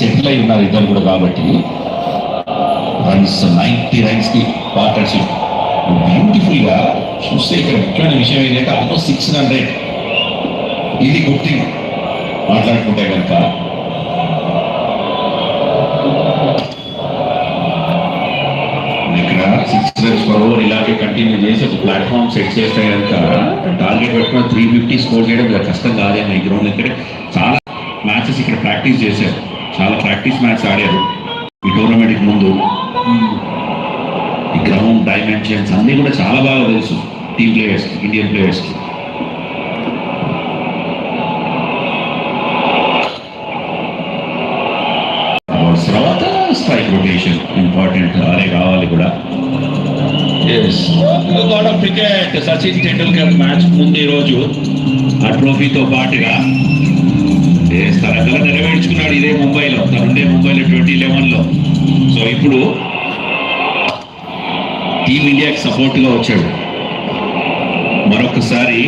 Settle అయి ఉన్నారు ఇద్దరు కూడా కాబట్టి. రన్స్ నైన్టీ రన్స్కి పార్ట్నర్షిప్. బ్యూటిఫుల్గా చూస్తే ఇక్కడ ముఖ్యమైన విషయం ఏంటంటే ఆల్మోస్ట్ సిక్స్ హండ్రెడ్ ఇది గుడ్ థింగ్ మాట్లాడుకుంటే కనుక. ఇక్కడ సిక్స్ రన్స్ ఓవర్ ఇలాగే కంటిన్యూ చేసి ఒక ప్లాట్ఫామ్ సెట్ చేస్తే కనుక టార్గెట్ పెట్టుకున్న త్రీ ఫిఫ్టీ స్కోర్ చేయడం కష్టం కాదేమో ఈ గ్రౌండ్ ఇక్కడ చాలా మ్యాచెస్ ఇక్కడ ప్రాక్టీస్ చేశారు. చాలా ప్రాక్టీస్ మ్యాచ్ ఆడారు. ఈ టోర్నమెంట్కి ముందు ఈ గ్రౌండ్ డైమెన్షన్స్ అన్నీ కూడా చాలా బాగా తెలుసు టీమ్ ప్లేయర్స్ ఇండియన్ ప్లేయర్స్కి అవార్డ్స్ తర్వాత స్ట్రైక్ రొటేషన్ ఇంపార్టెంట్ అదే కావాలి కూడా. Yes god of cricket Sachin Tendulkar match ముందు రోజు. ఆ ట్రోఫీతో పాటుగా నెరవేర్చుకున్నాడు ఇదే ముంబైలో ట్వంటీ లెవెన్లో సో ఇప్పుడు టీమిండియాకి సపోర్ట్గా వచ్చాడు. మరొకసారి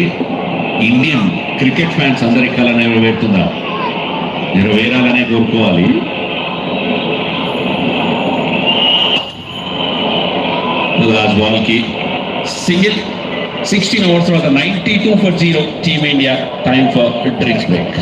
ఇండియన్ క్రికెట్ ఫ్యాన్స్ అందరి కళ నెరవేరుతుందా? నెరవేరాలనే కోరుకోవాలి. లాస్ట్ బాల్కి సింగిల్ సిక్స్టీన్ ఓవర్స్ తర్వాత ninety two for zero team India time for drinks break